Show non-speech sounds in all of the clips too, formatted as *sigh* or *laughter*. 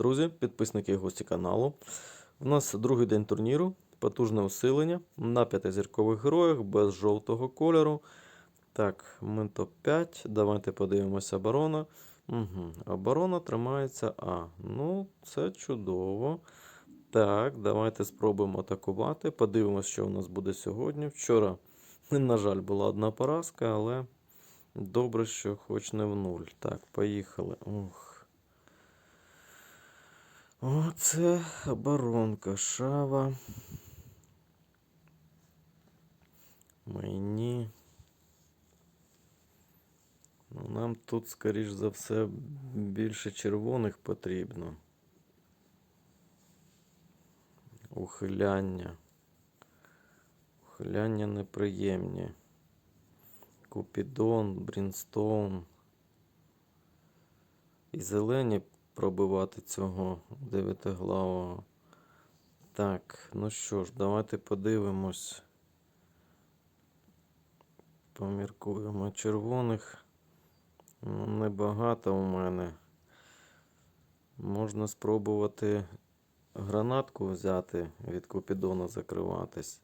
друзі, підписники і гості каналу. У нас другий день турніру, потужне усилення на п'ятизіркових героях без жовтого кольору. Так, ми топ-5. Давайте подивимося оборона. Угу. Оборона тримається А. Ну, це чудово. Так, давайте спробуємо атакувати. Подивимося, що у нас буде сьогодні. Вчора, на жаль, була одна поразка, але добре, що хоч не в нуль. Так, поїхали. Ух. Оце оборонка шава. Мені. Ну, нам тут, скоріш за все, більше червоних потрібно. Ухиляння. Ухиляння неприємні. Купідон, Брінстоун. І зелені пробивати цього дев'ятиглавого. Так, ну що ж, давайте подивимось. Поміркуємо червоних. Ну, небагато у мене. Можна спробувати гранатку взяти від Купідона закриватись.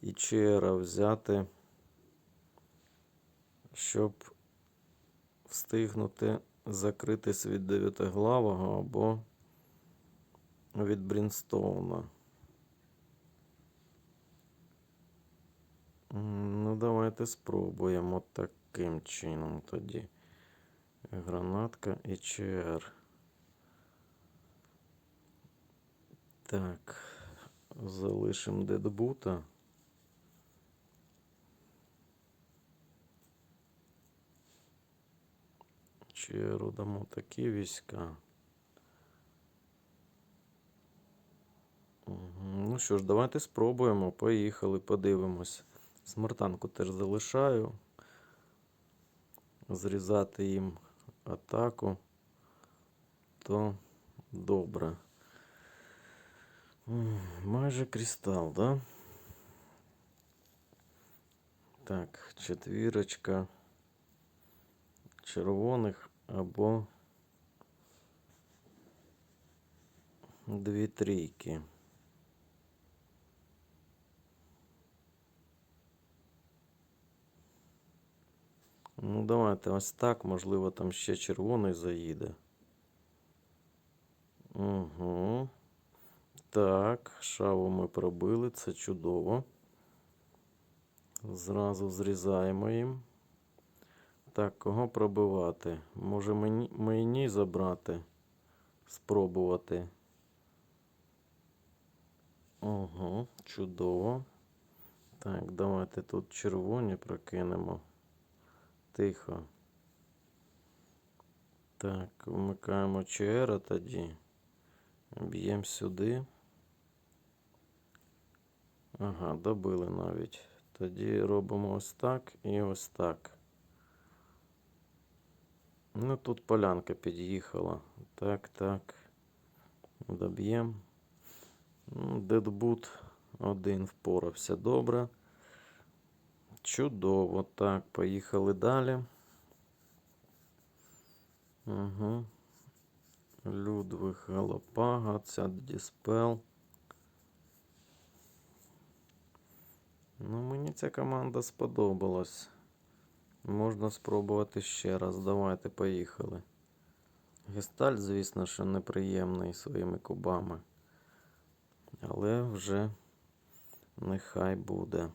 І чера взяти, щоб встигнути закритись від дев'ятиглавого або від Брінстоуна. Ну, давайте спробуємо таким чином тоді. Гранатка і ЧР. Так, залишимо дедбута. ЧРу дамо такі війська. Ну що ж, давайте спробуємо. Поїхали, подивимось. Смертанку теж залишаю. Зрізати їм атаку. То добре. Майже кристал, да? Так, четвірочка червоних або дві трійки. Ну, давайте ось так, можливо, там ще червоний заїде. Угу. Так, шаву ми пробили, це чудово. Зразу зрізаємо їм. Так, кого пробивати? Може мені, мені забрати? Спробувати. Угу, чудово. Так, давайте тут червоні прокинемо. Тихо. Так, вмикаємо ЧР тоді. Б'ємо сюди. Ага, добили навіть. Тоді робимо ось так і ось так. Ну, тут полянка під'їхала. Так, так. Доб'ємо. Ну, Дедбут один впорався добре. Чудово. Так, поїхали далі. Угу. Людвиг Галапага, ця Діспел. Ну, мені ця команда сподобалась. Можна спробувати ще раз. Давайте поїхали. Гесталь, звісно, що неприємний своїми кубами. Але вже нехай буде.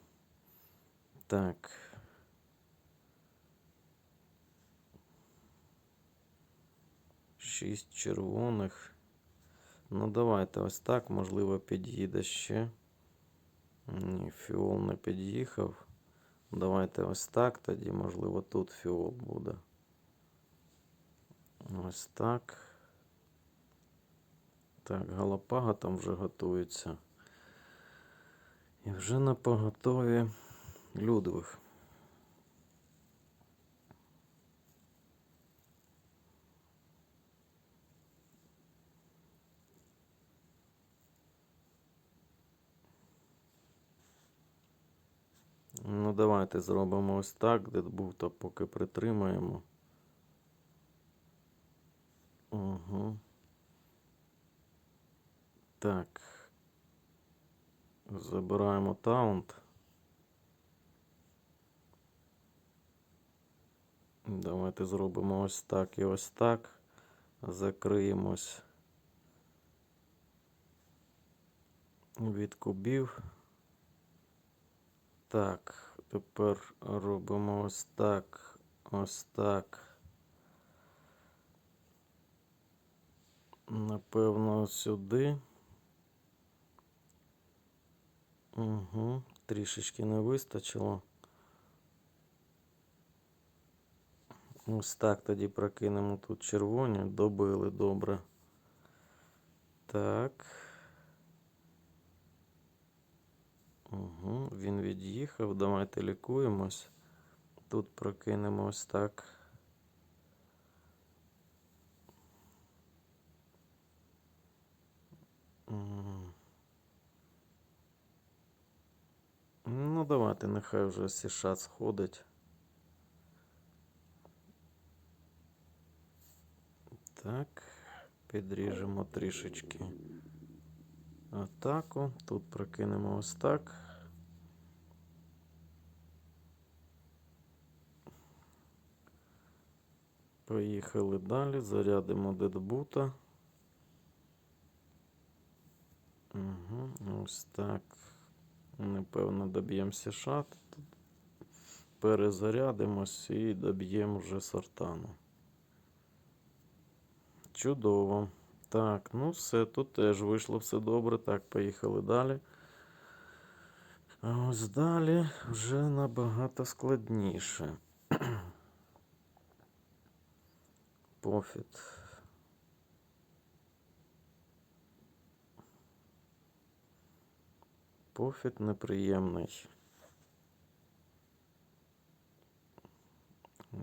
Так. Шість червоних. Ну, давайте ось так, можливо, під'їде ще. Ні, фіол не під'їхав. Давайте ось так тоді, можливо, тут фіол буде. Ось так. Так, галапага там вже готується. І вже на поготові Людвиг. Ну, давайте зробимо ось так, де був, то поки притримаємо. Угу. Так. Забираємо таунт. Давайте зробимо ось так і ось так. Закриємось від кубів. Так, тепер робимо ось так, ось так. Напевно, сюди. Угу, трішечки не вистачило. Ось так тоді прокинемо тут червоні. Добили добре. Так. Угу, він від'їхав. Давайте лікуємось. Тут прокинемо ось так. М. Ну, давайте, нехай вже сішат сходить. Так, підріжемо трішечки атаку. Тут прокинемо ось так. Поїхали далі, зарядимо дедбута. Угу, ось так. Напевно, доб'ємося шат. Перезарядимось і доб'ємо вже сортану. Чудово. Так, ну все, тут теж вийшло все добре. Так, поїхали далі. А ось далі вже набагато складніше. *clears throat* Пофіт. Пофіт неприємний.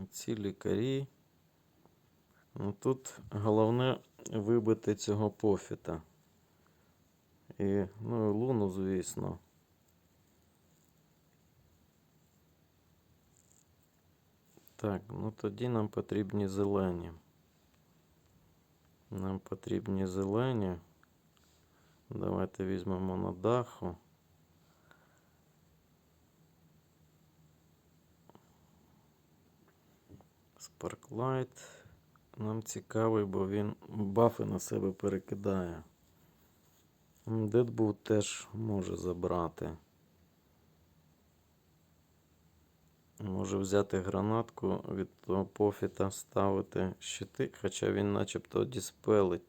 Ці лікарі. Ну, тут головне вибити цього пофіта. І, ну, і луну, звісно. Так, ну тоді нам потрібні зелені. Нам потрібні зелені. Давайте візьмемо на даху. Sparklight. Нам цікавий, бо він бафи на себе перекидає. Дедбул теж може забрати. Може взяти гранатку від того пофіта, ставити щити, хоча він начебто діспелить.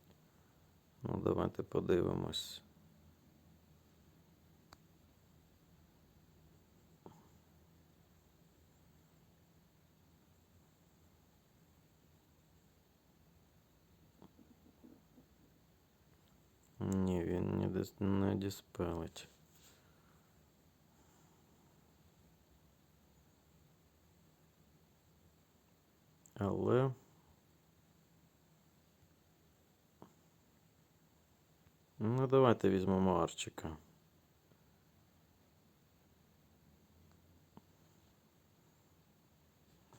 Ну, давайте подивимось. Ні, він не, дис... не діспелить. Але. Ну, давайте візьмемо Арчика.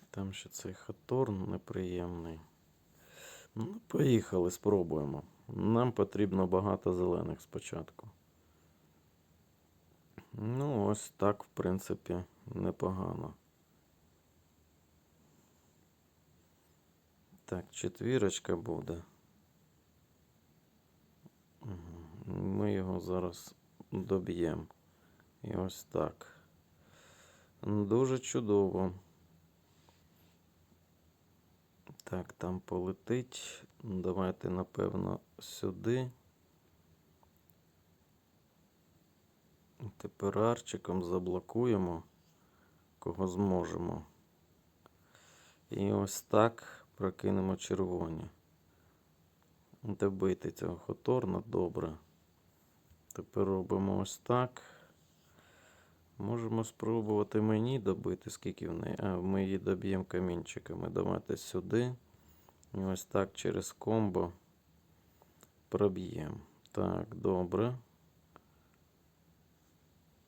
Там ще цей хаторн неприємний. Ну, поїхали, спробуємо. Нам потрібно багато зелених спочатку. Ну, ось так, в принципі, непогано. Так, четвірочка буде. Ми його зараз доб'ємо. І ось так. Дуже чудово. Так, там полетить. Давайте, напевно, сюди. Тепер арчиком заблокуємо, кого зможемо. І ось так прокинемо червоні. Добити цього хоторна добре. Тепер робимо ось так. Можемо спробувати мені добити, скільки в неї. А, ми її доб'ємо камінчиками. Давайте сюди. І ось так через комбо проб'ємо. Так, добре.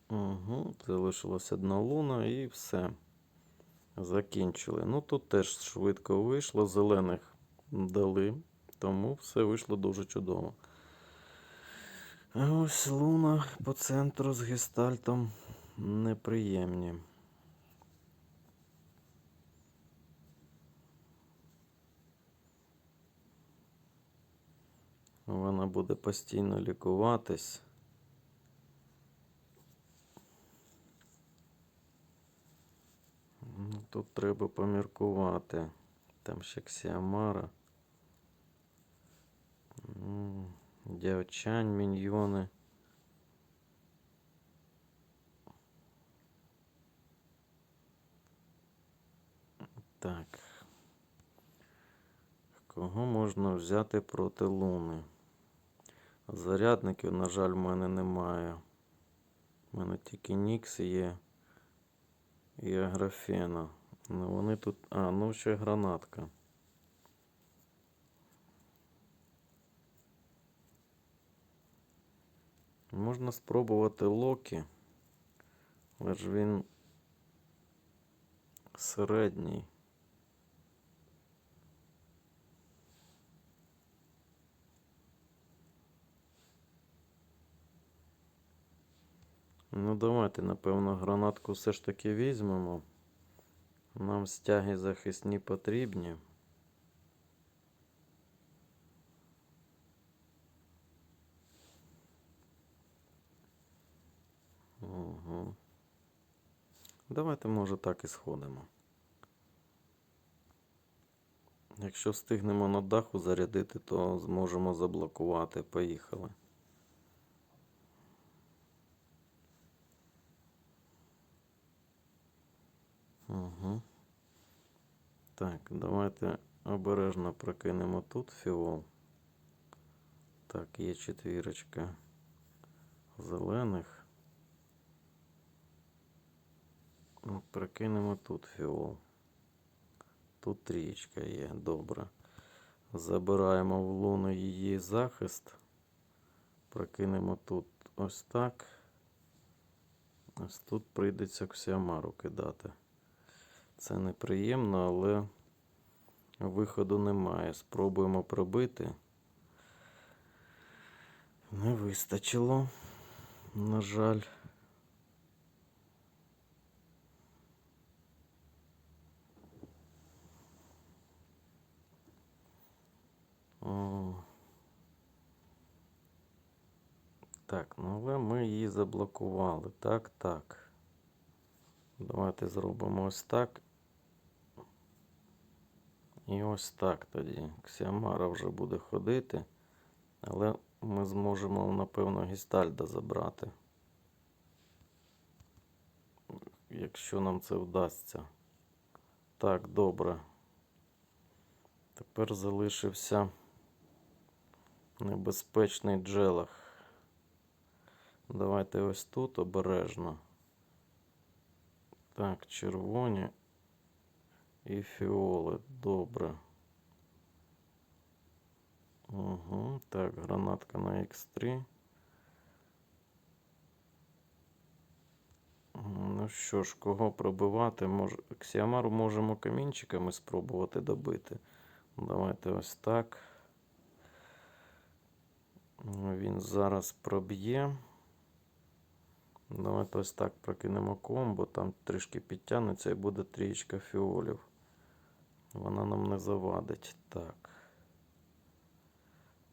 Угу, залишилась одна луна і все. Закінчили. Ну тут теж швидко вийшло. Зелених дали, тому все вийшло дуже чудово. Ось луна по центру з гестальтом неприємні. Вона буде постійно лікуватись. Ну, Тут треба поміркувати. Там ще Ксіамара. Дяочань, міньйони. Так. Кого можна взяти проти Луни? Зарядників, на жаль, в мене немає. У мене тільки Нікс є і Аграфена. Ну вони тут. А, ну ще гранатка. Можна спробувати Локі. Але ж він середній. Ну, давайте, напевно, гранатку все ж таки візьмемо. Нам стяги захисні потрібні. Угу. Давайте, може, так і сходимо. Якщо встигнемо на даху зарядити, то зможемо заблокувати. Поїхали. Угу. Так, давайте обережно прокинемо тут фіол. Так, є четвірочка зелених. Ну, Прокинемо тут фіол. Тут трієчка є, добре. Забираємо в луну її захист. Прокинемо тут ось так. Ось тут прийдеться ксіамару кидати. Це неприємно, але виходу немає. Спробуємо пробити. Не вистачило, на жаль. Так, ну але ми її заблокували. Так, так. Давайте зробимо ось так. І ось так тоді. Ксіамара вже буде ходити, але ми зможемо, напевно, Гістальда забрати. Якщо нам це вдасться. Так, добре. Тепер залишився небезпечний джелах. Давайте ось тут обережно. Так, червоні і фіоли. Добре. Угу. Так, гранатка на X3. Ну що ж, кого пробивати? Може, Ксіамару можемо камінчиками спробувати добити. Давайте ось так. Він зараз проб'є. Давайте ось так прокинемо комбо, там трішки підтягнеться і буде трієчка фіолів. Вона нам не завадить. Так.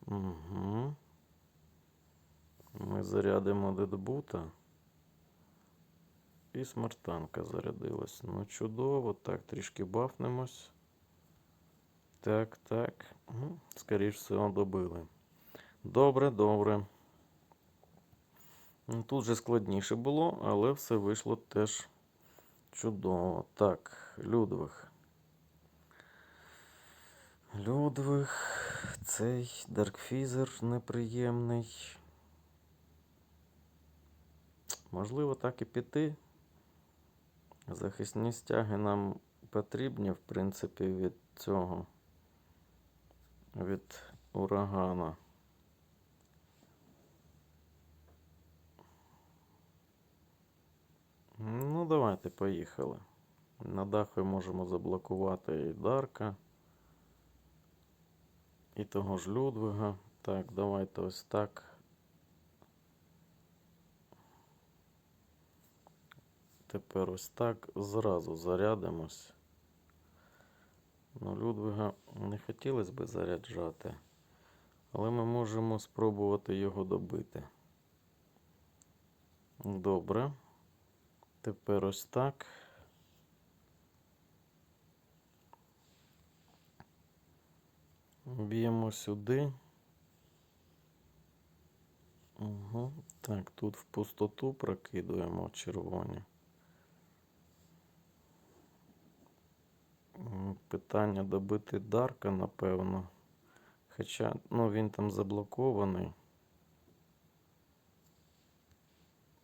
Угу. Ми зарядимо дедбута. І смертанка зарядилась. Ну, чудово. Так, трішки бафнемось. Так, так. Ну, Скоріше всього добили. Добре, добре. Ну, Тут же складніше було, але все вийшло теж чудово. Так, Людвиг. Людвиг, цей Даркфізер неприємний. Можливо, так і піти. Захисні стяги нам потрібні, в принципі, від цього, від урагана. Ну, давайте поїхали. На даху можемо заблокувати і Дарка і того ж Людвига. Так, давайте ось так. Тепер ось так зразу зарядимось. Ну, Людвига не хотілося би заряджати, але ми можемо спробувати його добити. Добре. Тепер ось так. Б'ємо сюди. Угу. Так, тут в пустоту прокидуємо червоні. Питання добити Дарка, напевно. Хоча, ну, він там заблокований.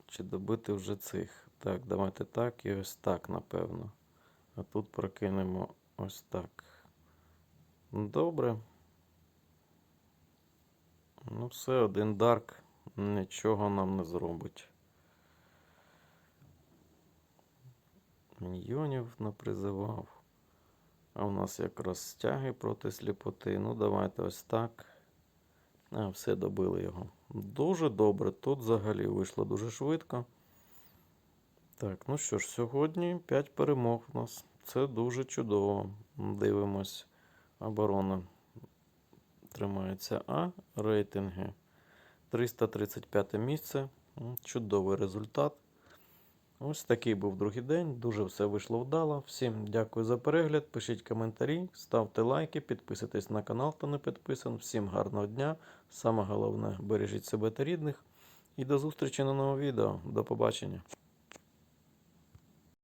Чи добити вже цих? Так, давайте так і ось так, напевно. А тут прокинемо ось так. Добре. Ну, все, один Дарк нічого нам не зробить. Міньйонів напризивав. А у нас якраз стяги проти сліпоти. Ну, давайте ось так. А, все добили його. Дуже добре. Тут взагалі вийшло дуже швидко. Так, ну що ж, сьогодні 5 перемог у нас. Це дуже чудово. Дивимось. Оборона тримається А. Рейтинги 335 місце. Чудовий результат. Ось такий був другий день. Дуже все вийшло вдало. Всім дякую за перегляд. Пишіть коментарі, ставте лайки, підписуйтесь на канал, хто не підписаний. Всім гарного дня. Саме головне, бережіть себе та рідних. І до зустрічі на новому відео. До побачення.